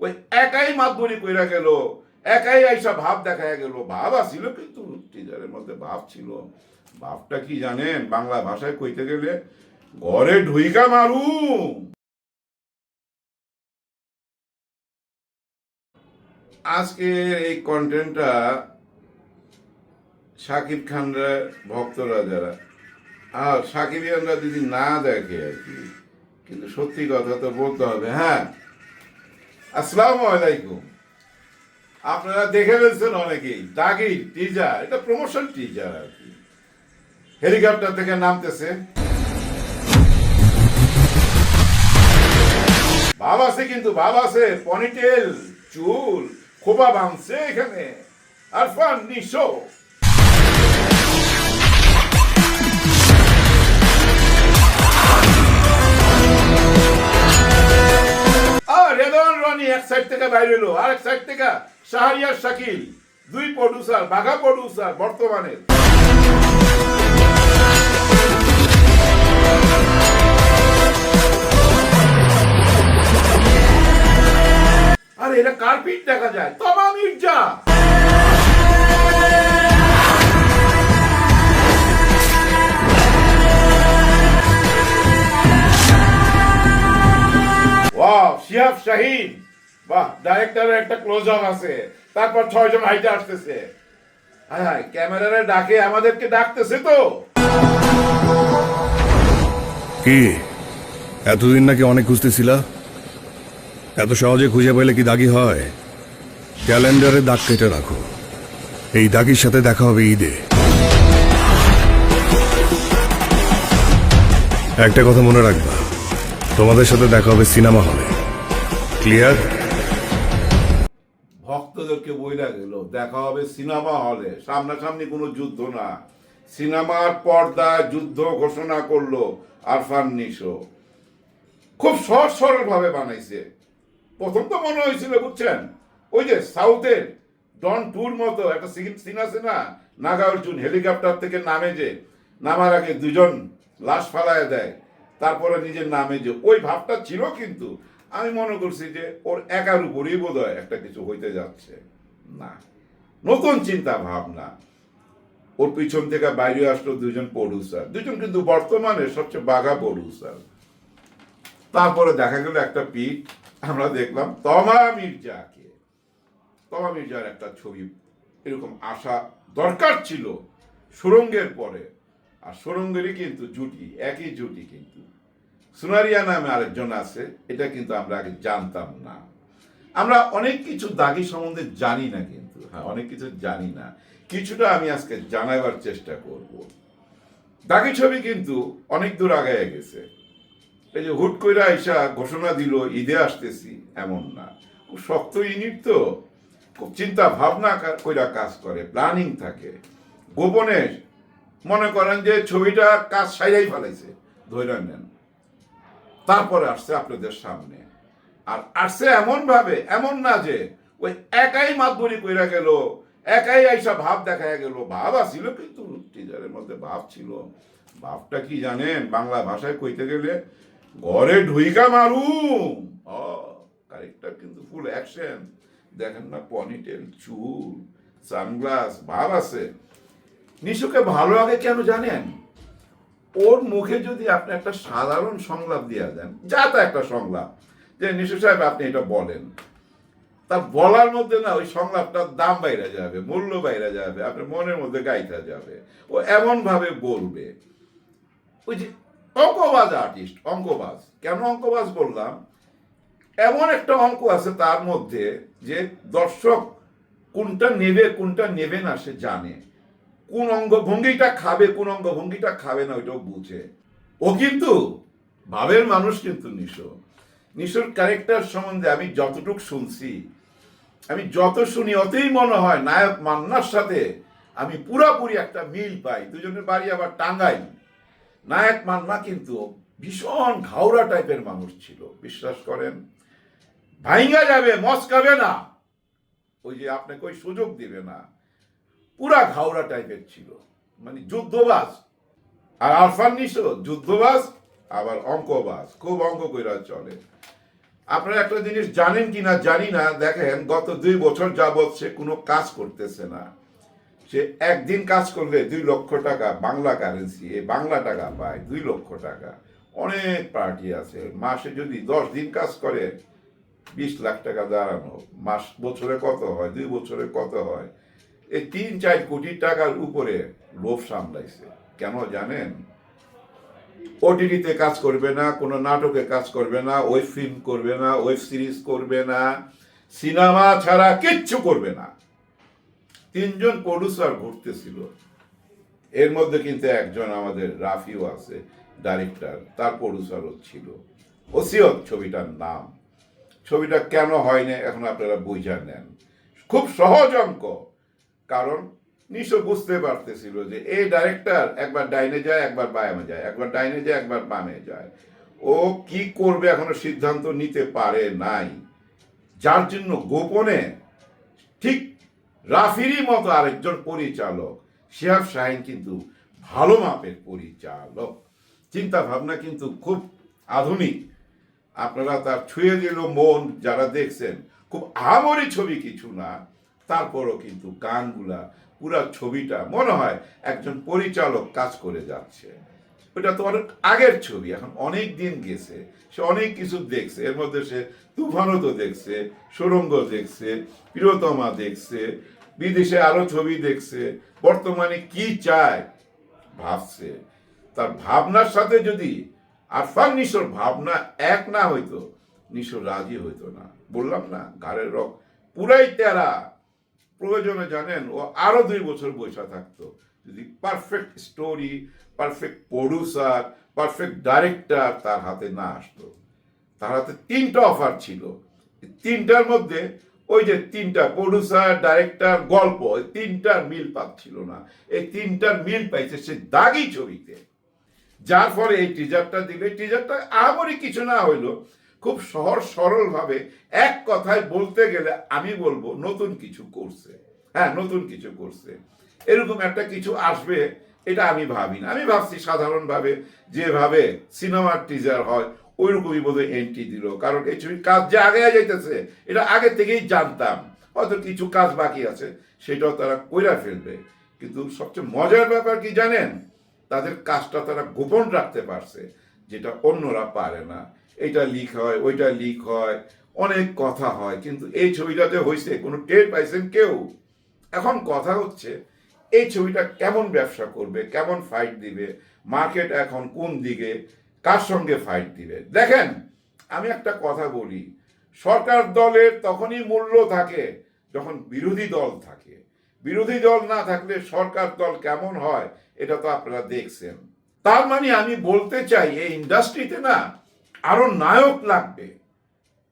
ওই একাই মাতবরি কইরা গেল, একাই আইসা ভাব দেখা গেল। ভাব আসিল কিন্তু টিজারের মধ্যে ভাব ছিল। ভাবটা কি জানেন? বাংলা ভাষায় কইতে গেলে, ঘরে ঢুইকা মারু। আজকে এই কন্টেন্টটা শাকিব খানরা, ভক্তরা যারা, আর সাকিবিয়ানরা যদি না দেখে আর কি, কিন্তু সত্যি কথা তো বলতে হবে হ্যাঁ? আসসালামু আলাইকুম। আপনারা দেখে ফেলছেন অনেকেই। দাগি টিজার এটা প্রমোশন টিজার আর কি। হেলিকপ্টার থেকে নামতেছে। ভাব কিন্তু ভাব পনিটেল চুল, খোপা বাঁধছে এখানে। আর ফান নিশো রেদন রনি এক সাইড থেকে বাইরে এলো আর এক সাইড থেকে শাহরিয়ার শাকিল, দুই প্রডিউসার বাঘা প্রডিউসার বর্তমানের আরে, এটা কার্পিট দেখা যায়? তমা মির্জা। শিহাব শাহিন। বাহ ডাইরেক্টরের একটা ক্লোজ আপ আছে। তারপর ছয়জন হাইটে আসতেছে। হ্যাঁ হায়, ক্যামেরারে ডাকে আমাদেরকে ডাকতেছে তো। কি? এতদিন নাকি অনেক খুঁজতেছিলা? এত সহজে খুঁজে পেলে কি দাগি হয়? ক্যালেন্ডারে দাগ কেটে রাখো। এই দাগির সাথে দেখা হবে ঈদে। একটা কথা মনে রাখবা। তোমাদের সাথে দেখা হবে সিনেমা হলে। ক্লিয়ার ভক্তদেরকে বইলা গেল, দেখা হবে সিনেমা হলে। সামনাসামনি কোনো যুদ্ধ না। সিনেমার পর্দায় যুদ্ধ ঘোষণা করল আরফান নিশো। খুব সহজ সরল ভাবে বানাইছে। প্রথম তো মনে হয়েছিল, বুঝছেন? ওই যে সাউথের ডন টুর মতো একটা সিন আছে না? নাগা অর্জুন হেলিকপ্টার থেকে নামে যে, নামার আগে দুজন লাশ ফালায় দেয়, তারপরে নিজের নামে যে, ওই ভাবটা ছিল কিন্তু আমি মনে করছি যে ওর একার উপরই বোধ একটা কিছু হইতে যাচ্ছে। না। নতুন চিন্তা ভাবনা। ওর পিছন থেকে বাইরে আসলো দুজন প্রডিউসার দুজন কিন্তু বর্তমানে সবচেয়ে বাঘা প্রডিউসার তারপরে দেখা গেল একটা পিক, আমরা দেখলাম তমা মির্জাকে। তমা মির্জার একটা ছবি। এরকম আসা দরকার ছিল সুরঙ্গের পরে। আর সুরঙ্গেরই কিন্তু জুটি, একই জুটি কিন্তু। সুনারিয়া নামে আরেকজন আছে, এটা কিন্তু আমরা আগে জানতাম না। আমরা অনেক কিছু দাগি সম্বন্ধে জানি না কিন্তু হ্যাঁ অনেক কিছু জানি না। কিছুটা আমি আজকে জানাবার চেষ্টা করব। দাগি ছবি কিন্তু অনেক দূর আগায় গেছে। এই যে হুট কইরা আইসা ঘোষণা দিল, ঈদে আসতেছি, এমন না। খুব শক্ত ইউনিট তো, খুব চিন্তা ভাবনা কইরা কাজ করে, প্ল্যানিং থাকে। গোপনে মনে করেন যে ছবিটা কাজ সাইরাই ফেলাইছে ধৈর্য নেন। তারপরে আসছে আপনাদের সামনে। আর আসছে এমন ভাবে এমন না যে ওই একাই মাতবরি কইরা গেল, একাই আইসা ভাব দেখা গেল। ভাব আসিল কিন্তু টিজারের মধ্যে ভাব ছিল। ভাবটা কি জানেন? বাংলা ভাষায় কইতে গেলে, ঘরে ঢুইকা মারু ও কারেক্টার কিন্তু ফুল অ্যাকশন। দেখেন না, পনিটেল, চুল, সানগ্লাস, ভাব আছে। নিশুকে ভালো আগে কেন জানেন? ওর মুখে যদি আপনি একটা সাধারণ সংলাপ দিয়ে দেন, যা তা একটা সংলাপ, যে নিশু সাহেব আপনি এটা বলেন, তা বলার মধ্যে না ওই সংলাপটার দাম বাইরে যাবে, মূল্য বাইরে যাবে আপনার মনের মধ্যে গাইতে যাবে, ও এমন ভাবে বলবে। ওই যে অঙ্কবাজ আর্টিস্ট অঙ্কবাজ, কেন অঙ্কবাজ বললাম? এমন একটা অঙ্ক আছে তার মধ্যে যে দর্শক কোনটা নেবে কোনটা নেবে না সে জানে। কোন অঙ্গভঙ্গিটা খাবে, কোন অঙ্গভঙ্গিটা খাবে না, ওইটাও বুঝে। ও কিন্তু ভাবের মানুষ কিন্তু নিশো। নিশোর ক্যারেক্টার সম্বন্ধে আমি যতটুক শুনছি, আমি যত শুনি, অতই মনে হয় নায়ক মান্নার সাথে আমি পুরাপুরি একটা মিল পাই। দুজনের বাড়ি আবার টাঙ্গাই নায়ক মান্না কিন্তু ভীষণ ঘাওড়া টাইপের মানুষ ছিল, বিশ্বাস করেন? ভাইঙ্গা যাবে, মস্কাবে না। ওই যে আপনাকে ওই সুযোগ দিবে না। পুরা ঘাওড়া টাইপের ছিল। মানে যুদ্ধবাস আর আরফান নিশো যুদ্ধবাজ, আবার অঙ্কবাস খুব অঙ্ক কইরা চলে। আপনারা একটা জিনিস জানেন কি না জানি না। দেখেন, গত দুই বছর যাবৎ সে কোনো কাজ করতেছে না। সে একদিন কাজ করলে দুই লক্ষ টাকা বাংলা কারেন্সি এই বাংলা টাকা পায়, দুই লক্ষ টাকা। অনেক পার্টি আছে। মাসে যদি দশ দিন কাজ করে, বিশ লাখ টাকা দাঁড়ানো। মাস, বছরে কত হয়? দুই বছরে কত হয়? এই তিন চার কোটি টাকার উপরে লোভ সামলাইছে। কেন জানেন? ওটিটিতে কাজ করবে না, কোনো নাটকে কাজ করবে না ওয়েব ফিল্ম করবে না ওয়েব সিরিজ করবে না সিনেমা ছাড়া কিচ্ছু করবে না। তিনজন প্রডিউসার ঘুরতেছিল। এর মধ্যে কিন্তু একজন আমাদের রাফিও আছে ডাইরেক্টর তার প্রডিউসারও ছিল। ওসিয়ত ছবিটার নাম। ছবিটা কেন হয়নি এখন আপনারা বুঝা নেন। খুব সহজ অঙ্ক। কারণ নিশ্চয় বুঝতে পারতেছিল যে এই ডাইরেক্টর একবার ডাইনে যায়, একবার বায়ামে যায়। একবার ডাইনে যায়, একবার বামে যায়। ও কি করবে এখনও সিদ্ধান্ত নিতে পারে নাই। যার জন্য গোপনে ঠিক রাফিরই মতো আরেকজন পরিচালক, শিহাব শাহিন কিন্তু ভালো মাপের পরিচালক। চিন্তা ভাবনা কিন্তু খুব আধুনিক। আপনারা তার ছুঁয়ে দিল মন, যারা দেখছেন, খুব আহামরি ছবি কিছু না। তারপরও কিন্তু গানগুলা, পুরা ছবিটা, মনে হয় একজন পরিচালক কাজ করে যাচ্ছে। ওটা তো অনেক আগের ছবি, এখন অনেক দিন গেছে, সে অনেক কিছু দেখছে। এর মধ্যে সে তুফানও তো দেখছে সুরঙ্গ দেখছে, প্রিয়তমা দেখছে, বিদেশে আরও ছবি দেখছে, বর্তমানে কি চায়? ভাবছে। তার ভাবনার সাথে যদি আরফান নিশোর ভাবনা এক না হইতো, নিশোর রাজি হইতো না। বললাম না, ঘাড়ের রক পুরাই তেরা। প্রয়োজনে জানেন, ও আরও দুই বছর বসে থাকতো। যদি perfect story perfect producer perfect director তার হাতে না আসতো। তার হাতে তিনটা অফার ছিল। তিনটার মধ্যে ওই যে তিনটা প্রডিউসার ডাইরেক্টর গল্প, এই তিনটার মিল পাচ্ছিল না। এই তিনটার মিল পাইছে সে দাগি ছবিতে। যার ফলে এই টিজারটা দিলে। টিজারটা আমারই কিছু না হইল। খুব সহজ সরল ভাবে এক কথায় বলতে গেলে আমি বলব নতুন কিছু করছে। হ্যাঁ নতুন কিছু করছে। এরকম একটা কিছু আসবে, এটা আমি ভাবি না। আমি ভাবছি সাধারণভাবে যেভাবে সিনেমার টিজার হয়, ওইরকমই বোধহয় এন্ট্রি দিল। কারণ এই ছবির কাজ যে আগে যাইতেছে, এটা আগে থেকেই জানতাম। হয়তো কিছু কাজ বাকি আছে, সেটাও তারা কইরা ফেলবে। কিন্তু সবচেয়ে মজার ব্যাপার কি জানেন? তাদের কাজটা তারা গোপন রাখতে পারছে, যেটা অন্যরা পারে না। এটা লিক হয়, ওইটা লিক হয়, অনেক কথা হয়, কিন্তু এই ছবিটাতে হয়েছে কোনো টের পাইছেন কেউ? এখন কথা হচ্ছে, এই ছবিটা কেমন ব্যবসা করবে, কেমন ফাইট দিবে মার্কেট এখন কোন দিকে, কার সঙ্গে ফাইট দিবে? দেখেন, আমি একটা কথা বলি, সরকার দলের তখনই মূল্য থাকে যখন বিরোধী দল থাকে। বিরোধী দল না থাকলে সরকার দল কেমন হয়, এটা তো আপনারা দেখছেন। তার মানে আমি বলতে চাই, এই ইন্ডাস্ট্রিতে না আরও নায়ক লাগবে।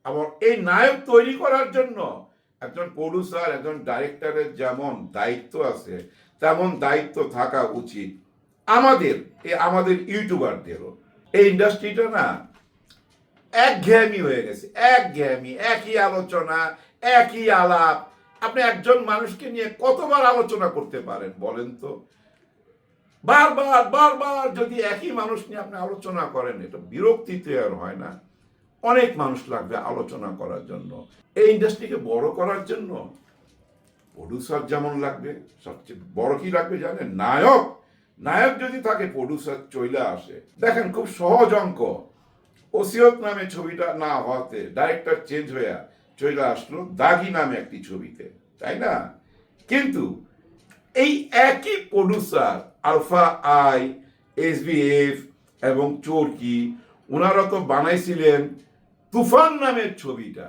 আবার এই নায়ক তৈরি করার জন্য একজন প্রডিউসার একজন ডাইরেক্টরের যেমন দায়িত্ব আছে, তেমন দায়িত্ব থাকা উচিত আমাদের, এ আমাদের ইউটিউবারদেরও এই ইন্ডাস্ট্রিটা না একঘেয়েমি হয়ে গেছে, একঘেয়েমি, একই আলোচনা, একই আলাপ। আপনি একজন মানুষকে নিয়ে কতবার আলোচনা করতে পারেন বলেন তো? বারবার বারবার যদি একই মানুষ নিয়ে আপনি আলোচনা করেন, এটা বিরক্তি তৈরি হয় না। অনেক মানুষ লাগবে আলোচনা করার জন্য। এই ইন্ডাস্ট্রিকে বড় করার জন্য প্রডিউসার যেমন লাগবে, সবচেয়ে বড় কি লাগবে জানেন? নায়ক। নায়ক যদি থাকে প্রডিউসার চলে আসে। দেখেন খুব সহজ অঙ্ক। ওসিয়ত নামে ছবিটা না হওয়াতে ডাইরেক্টর চেঞ্জ হয়ে চলে আসলো দাগি নামে একটি ছবিতে, তাই না? কিন্তু এই একই প্রডিউসার আলফা আই এসবিএফ এবং চোরকি ওনারা তো বানাইছিলেন তুফান নামের ছবিটা।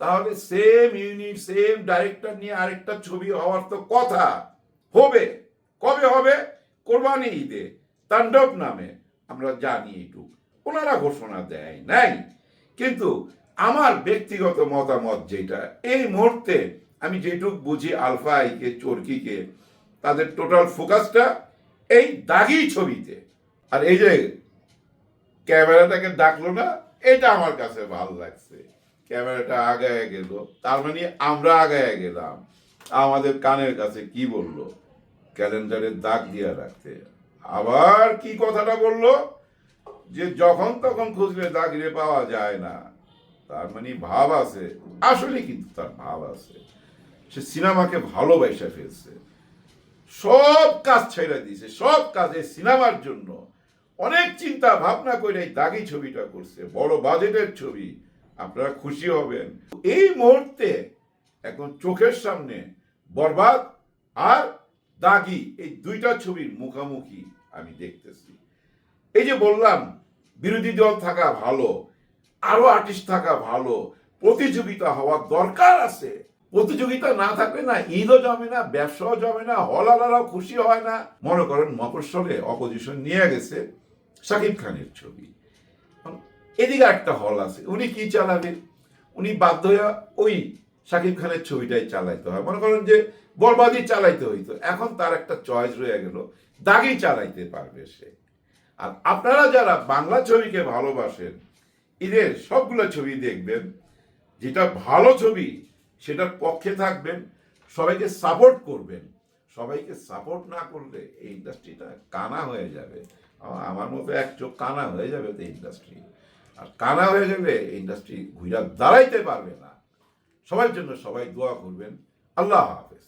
তাহলে সেম ইউনিট সেম ডাইরেক্টর নিয়ে আরেকটা ছবি হওয়ার তো কথা। হবে। কবে হবে? কোরবানি ঈদে, তাণ্ডব নামে। আমরা জানি এইটুক ওনারা ঘোষণা দেয় নাই। কিন্তু আমার ব্যক্তিগত মতামত যেটা, এই মুহূর্তে আমি যেটুক বুঝি আলফা আইকে, চরকিকে তাদের টোটাল ফোকাসটা এই দাগি ছবিতে। আর এই যে ক্যামেরাটাকে ডাকলো না, এটা আমার কাছে ভালো লাগছে। ক্যামেরাটা আগায় গেল, তার মানে আমরা আগায় গেলাম। আমাদের কানের কাছে কি বলল? ক্যালেন্ডারে দাগ দিয়ে রাখতে। আবার কি কথাটা বলল? যে যখন তখন খুঁজলে দাগিরে পাওয়া যায় না। তার মানে ভাব আছে। আসলে কিন্তু তার ভাব আছে। সে সিনেমাকে ভালোবাসা ফেলছে। সব কাজ ছেড়ে দিয়েছে, সব কাজে সিনেমার জন্য। অনেক চিন্তা ভাবনা করে এই দাগি ছবিটা করছে, বড় বাজেটের ছবি, আপনারা খুশি হবেন। এই মুহূর্তে এখন চোখের সামনে বরবাদ আর দাগি, এই দুইটা ছবির মুখামুখি আমি দেখতেছি। এই যে বললাম, বিরোধী দল থাকা ভালো আরও আর্টিস্ট থাকা ভালো, প্রতিযোগিতা হওয়ার দরকার আছে। প্রতিযোগিতা না থাকলে না, ঈদও জমে না, ব্যবসাও জমে না, হলালারাও খুশি হয় না। মনে করেন মফস্বলে অপোজিশন নিয়ে গেছে শাকিব খানের ছবি। এদিকে একটা হল আছে, উনি কি চালাবেন উনি বাধ্য হয়ে ওই শাকিব খানের ছবিটাই চালাইতে হয়। মনে করেন যে বরবাদি চালাইতে হইতো। এখন তার একটা চয়েস রয়ে গেল, দাগি চালাইতে পারবে সে। আর আপনারা যারা বাংলা ছবিকে ভালোবাসেন, ঈদের সবগুলো ছবি দেখবেন, যেটা ভালো ছবি সেটার পক্ষে থাকবেন, সবাইকে সাপোর্ট করবেন। সবাইকে সাপোর্ট না করলে এই ইন্ডাস্ট্রিটা কানা হয়ে যাবে। আমার মতো এক চোখ কানা হয়ে যাবে তো ইন্ডাস্ট্রি আর কানা হয়ে গেলে ইন্ডাস্ট্রি ঘুরা দাঁড়াইতে পারবে না। সবার জন্য সবাই দোয়া করবেন। আল্লাহ হাফেজ।